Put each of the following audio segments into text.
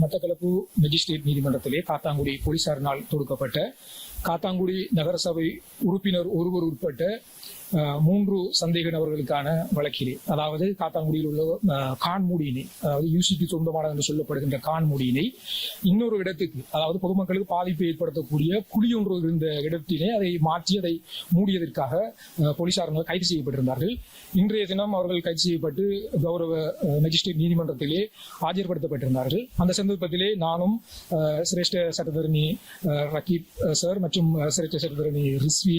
Batticaloa magistrate நீதிமன்றத்திலே காத்தாங்குடி போலீசாரினால் தொடுக்கப்பட்ட காத்தாங்குடி நகரசபை உறுப்பினர் ஒருவர் உட்பட்ட மூன்று சந்தேக நபர்களுக்கான வழக்கிலே. அதாவது காத்தாங்குடியில் உள்ள கான்முடியினை அதாவது யூசிக்கு சொந்தமான என்று சொல்லப்படுகின்ற கான்முடியினை இன்னொரு இடத்துக்கு அதாவது பொதுமக்களுக்கு பாதிப்பை ஏற்படுத்தக்கூடிய குழி ஒன்று இருந்த இடத்திலே அதை மாற்றி அதை மூடியதற்காக அஹ், கைது செய்யப்பட்டிருந்தார்கள். இன்றைய தினம் அவர்கள் கைது செய்யப்பட்டு கௌரவ மெஜிஸ்ட்ரேட் மேஜிஸ்ட்ரேட் நீதிமன்றத்திலே ஆஜர்படுத்தப்பட்டிருந்தார்கள். அந்த சந்தர்ப்பத்திலே நானும் சிரேஷ்ட சட்டத்தரணி அஹ், ரக்கீப் சார் மற்றும் அஹ், சட்டத்தரணி ரிஸ்வி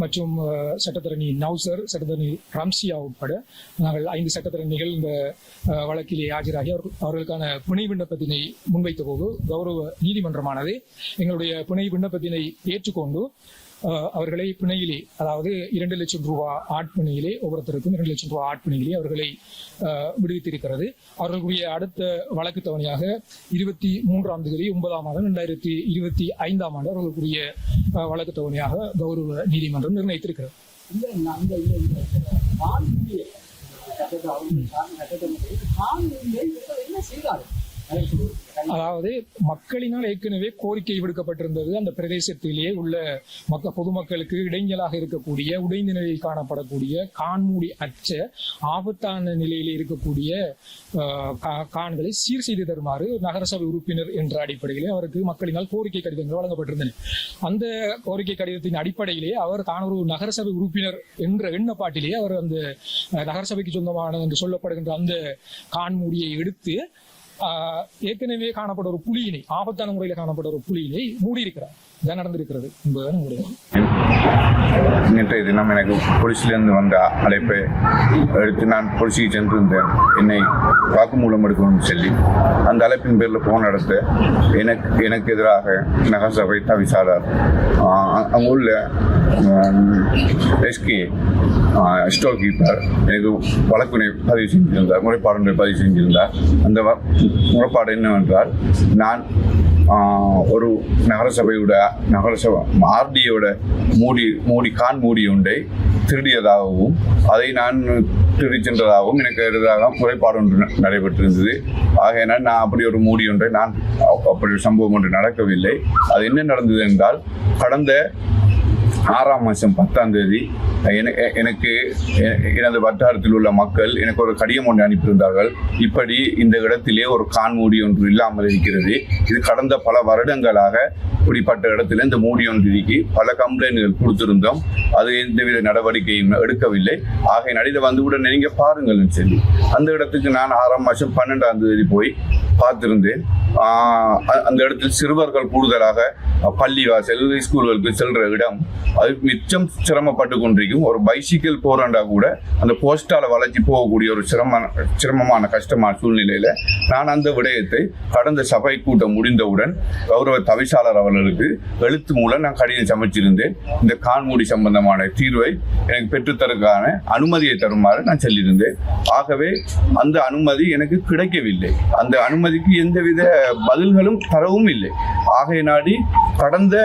மற்றும் சட்டத்தரணி நவ்சர் சட்டத்தரணி ரம்சியா உட்பட நாங்கள் ஐந்து சட்டத்தரணிகள் இந்த வழக்கிலே ஆஜராகி அவர்கள் அவர்களுக்கான பிணை விண்ணப்பத்தினை முன்வைத்த போது கௌரவ நீதிமன்றமானது எங்களுடைய பிணை விண்ணப்பத்தினை ஏற்றுக்கொண்டு அவர்களை பிணையிலே அதாவது இரண்டு லட்சம் ரூபாய் ஆட்பணியிலே ஒவ்வொருத்தருக்கும் இரண்டு லட்சம் ரூபாய் ஆட்பணியிலே அவர்களை விடுவித்திருக்கிறது. அவர்களுடைய அடுத்த வழக்கு தவணையாக இருபத்தி மூன்றாம் தேதி ஒன்பதாம் மாதம் இரண்டாயிரத்தி இருபத்தி ஐந்தாம் ஆண்டு அவர்களுக்குரிய வழக்கு தவணையாக கௌரவ நீதிமன்றம் நிர்ணயித்திருக்கிறது. என்ன செய்தார்கள் அதாவது மக்களினால் ஏற்கனவே கோரிக்கை விடுக்கப்பட்டிருந்தது. அந்த பிரதேசத்திலேயே உள்ள மக்க பொதுமக்களுக்கு இடைஞ்சலாக இருக்கக்கூடிய உடைந்த நிலையில் காணப்படக்கூடிய கான்மூடி அச்ச ஆபத்தான நிலையில் இருக்கக்கூடிய கா- கான்களை சீர் செய்து தருமாறு நகரசபை உறுப்பினர் என்ற அடிப்படையிலே அவருக்கு மக்களினால் கோரிக்கை கடிதங்கள் வழங்கப்பட்டிருந்தன. அந்த கோரிக்கை கடிதத்தின் அடிப்படையிலே அவர் தான் ஒரு நகரசபை உறுப்பினர் என்ற எண்ணப்பாட்டிலேயே அவர் அந்த நகரசபைக்கு சொந்தமான என்று சொல்லப்படுகின்ற அந்த கான்மூடியை எடுத்து ஏற்கனவே காணப்பட்ட ஒரு புலியினை ஆபத்தான முறையில் காணப்பட்ட ஒரு புலியினை மூடியிருக்கிறார். இதான் நடந்திருக்கிறது. என்பதுதான் உங்களுடைய நேற்றைய தினம் எனக்கு பொலிசிலிருந்து வந்த அழைப்பை எடுத்து நான் பொலிசிக்கு சென்றிருந்தேன். என்னை வாக்குமூலம் எடுக்கணும்னு சொல்லி. அந்த அழைப்பின் பேரில் போன் நடத்த எனக்கு எனக்கு எதிராக நகரசபை தவிசாளர் ஆஹ் அங்கே உள்ள எஸ்கே ஸ்டோர் கீப்பர் எனக்கு வழக்கினை பதிவு செஞ்சிருந்தார் முறைப்பாடு பதிவு செஞ்சிருந்தார். அந்த வ- முறைப்பாடு என்னவென்றால் நான் ஒரு நகரசபையோட நகரசபை ஆர்டியோட மூடி மூடி கான் மூடி ஒன்றை திருடியதாகவும் அதை நான் திருடி சென்றதாகவும் எனக்கு எதிராக முறைப்பாடு ஒன்று நடைபெற்றிருந்தது. ஆகையினால் நான் அப்படி ஒரு மூடி ஒன்றை நான் அப்படி ஒரு சம்பவம் ஒன்று நடக்கவில்லை. அது என்ன நடந்தது என்றால் கடந்த ஆறாம் மாதம் பத்தாம் தேதி எனக்கு எனது வட்டாரத்தில் உள்ள மக்கள் எனக்கு ஒரு கடிதம் ஒன்று அனுப்பியிருந்தார்கள். இப்படி இந்த இடத்திலே ஒரு கான்மூடி ஒன்று இல்லாமல் இருக்கிறது. இது கடந்த பல வருடங்களாக இப்படிப்பட்ட இடத்துல இந்த மூடி ஒன்று இருக்கி பல கம்ப்ளைண்ட்கள் கொடுத்திருந்தோம். அது எந்தவித நடவடிக்கையும் எடுக்கவில்லை. ஆகையினால் இதை வந்து உடனே நீங்கள் பாருங்கள்னு சொல்லி. அந்த இடத்துக்கு நான் ஆறாம் மாதம் பன்னெண்டாம் தேதி போய் பார்த்திருந்தேன். அந்த இடத்தில் சிறுவர்கள் கூடுதலாக பள்ளிவாசல் ஸ்கூல்களுக்கு செல்ற இடம். அது மிச்சம் சிரமப்பட்டு கொண்டிருக்கும். ஒரு பைசிக்கிள் போறாண்டா கூட அந்த போஸ்டால வளர்ச்சி போகக்கூடிய ஒரு சிரம சிரமமான கஷ்டமான சூழ்நிலையில நான் அந்த விடயத்தை கடந்த சபை கூட்டம் முடிந்தவுடன் கௌரவ தவிசாளர் அவர்களுக்கு எழுத்து மூலம் நான் கடிதம் சமைச்சிருந்தேன் இந்த கான்மூடி சம்பந்தமான தீர்வை எனக்கு பெற்றுத்தருக்கான அனுமதியை தருமாறு நான் சொல்லியிருந்தேன். ஆகவே அந்த அனுமதி எனக்கு கிடைக்கவில்லை. அந்த அனுமதிக்கு எந்தவித பதில்களும் தரவும் இல்லை. ஆகையினாடி கடந்த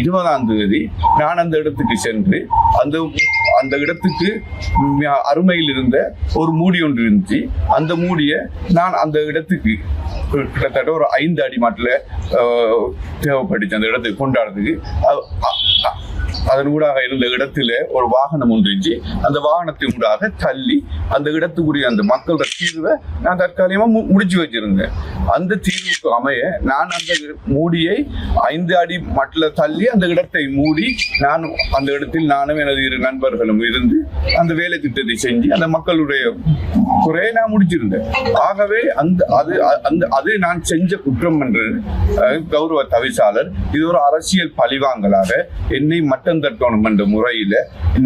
இருபதாம் தேதி நான் அந்த இடத்துக்கு சென்று அந்த அந்த இடத்துக்கு அருமையில் இருந்த ஒரு மூடி ஒன்று இருந்துச்சு. அந்த மூடியை நான் அந்த இடத்துக்கு கிட்டத்தட்ட ஒரு ஐந்து அடி மாட்டில் தேவைப்பட்டுச்சு அந்த இடத்துக்கு கொண்டாடுறதுக்கு. அதன் ஊடாக இருந்த இடத்துல ஒரு வாகனம் ஒன்று அந்த வாகனத்தின் ஊடாக தள்ளி அந்த இடத்துக்குரிய அந்த மக்களோட தீர்வை நான் தற்காலிகமா மு- முடிச்சு வச்சிருந்தேன். அந்த தீர்வுக்கு அமைய. நான் அந்த மூடியை ஐந்து அடி மட்டில் தள்ளி அந்த இடத்தை மூடி நான் அந்த இடத்தில் நானும் எனது இரு நண்பர்களும் இருந்து அந்த வேலை திட்டத்தை செஞ்சு அந்த மக்களுடைய குறையை நான் முடிச்சிருந்தேன். ஆகவே அந்த அது அந்த அது நான் செஞ்ச குற்றம் என்று கௌரவ தவிசாளர் இது ஒரு அரசியல் பழிவாங்கலாக என்னை மட்டம் தட்டணும் என்ற முறையில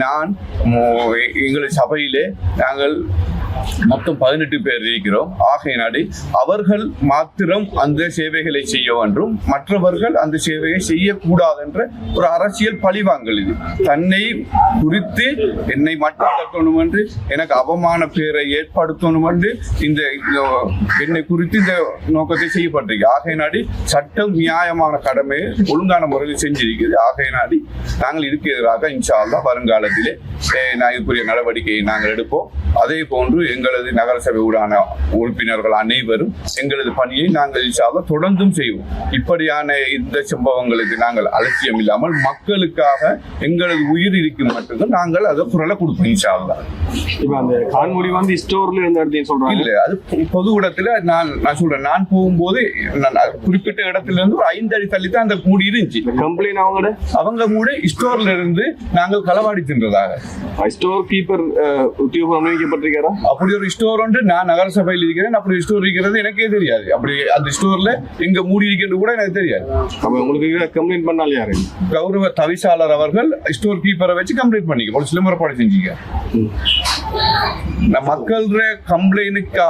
நான் எங்களை சபையிலே நாங்கள் மொத்தம் பதினெட்டு பேர் இருக்கிறோம். ஆகையினாடி அவர்கள் மாத்திரம் அந்த சேவைகளை செய்ய வேண்டும். மற்றவர்கள் அந்த சேவையை செய்யக்கூடாது என்ற ஒரு அரசியல் பழிவாங்கல் இது. தன்னை குறித்து என்னை மட்டும் தட்டணும் என்று எனக்கு அவமான பேரை ஏற்படுத்தணும் என்று இந்த என்னை குறித்து இந்த நோக்கத்தை செய்யப்பட்டிருக்கு. ஆகையினாடி சட்டம் நியாயமான கடமையை ஒழுங்கான முறையில் செஞ்சிருக்கிறது. ஆகையினாடி நாங்கள் இதுக்கு எதிராக இன்ஷா அல்லாஹ் வருங்காலத்திலே நான் இதுக்குரிய நடவடிக்கையை நாங்கள் எடுப்போம். அதே போன்று எங்களது நகரசபை ஊடான உறுப்பினர்கள் அனைவரும் எங்களது பணியை நாங்கள் இன்ஷால்லா தொடர்ந்தும் செய்வோம். இப்படியான இந்த சம்பவங்களுக்கு நாங்கள் அலட்சியம் இல்லாமல் மக்களுக்காக எங்களது உயிர் இருக்கும் மட்டும்தான் நாங்கள் அதை குரலை கொடுப்போம் இன்ஷால்லா இப்ப அந்த கான்மொழி வந்து ஸ்டோர்ல இருந்த இடத்தையும் சொல்றாங்க. இல்ல அது பொது இடத்துல நான் நான் சொல்றேன் நான் போகும்போது குறிப்பிட்ட இடத்துல இருந்து ஒரு ஐந்து அடி தள்ளி தான் அந்த மூடி இருந்துச்சு. கம்ப்ளைண்ட் அவங்களோட? அவங்க கூட ஸ்டோர்ல இருந்து நாங்கள் களவாடி தின்றதாக. ஸ்டோர் கீப்பர் உத்தியோகம் நியமிக்கப்பட்டிருக்காரா அப்படி ஒரு ஸ்டோர் ஒன்று நான் நகரசபையில் இருக்கிறேன். அப்படி ஸ்டோர் இருக்கிறது எனக்கே தெரியாது. அப்படி அந்த ஸ்டோர்ல எங்க மூடி இருக்கிறது கூட எனக்கு தெரியாது. உங்களுக்கு கம்ப்ளைண்ட் பண்ணால் யாரு? கௌரவ தவிசாளர் அவர்கள் ஸ்டோர் கீப்பரை வச்சு கம்ப்ளைண்ட் பண்ணிக்க. ஒரு சிலம்பரப்பாடு செஞ்சீங்க நான் மக்கள கம்ப்ளைனுக்கு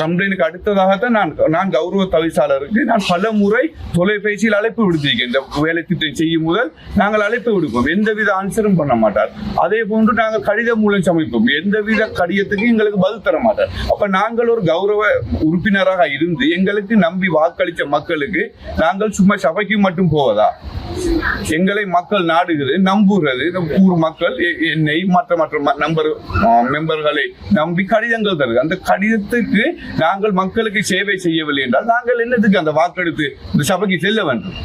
கம்ப்ளைனுக்கு அடுத்ததாகத்தான் நான் நான் கௌரவ தவிசாளருக்கு நான் பல முறை தொலைபேசியில் அழைப்பு விடுத்திருக்கேன். இந்த வேலை திட்டம் செய்யும் முதல் நாங்கள் அழைப்பு விடுப்போம். எந்தவித ஆன்சரும் பண்ண மாட்டார். அதே போன்று நாங்கள் கடிதம் மூலம் சமைப்போம். எந்தவித கடிதத்துக்கும் எங்களுக்கு பதில் தர மாட்டார். அப்ப நாங்கள் ஒரு கௌரவ உறுப்பினராக இருந்து எங்களுக்கு நம்பி வாக்களித்த மக்களுக்கு நாங்கள் சும்மா சபைக்கு மட்டும் போவதா? எங்களை மக்கள் நாடுகிறது நம்புகிறது. ஊர் மக்கள் என்னை மற்ற மற்ற நம்பர் மெம்பர் அவர்களை நம்பி கடிதங்கள் தருது. அந்த கடிதத்துக்கு நாங்கள் மக்களுக்கு சேவை செய்யவில்லை என்றால் நாங்கள் என்னதுக்கு அந்த வாக்கெடுத்து இந்த சபைக்கு செல்ல வேண்டும்?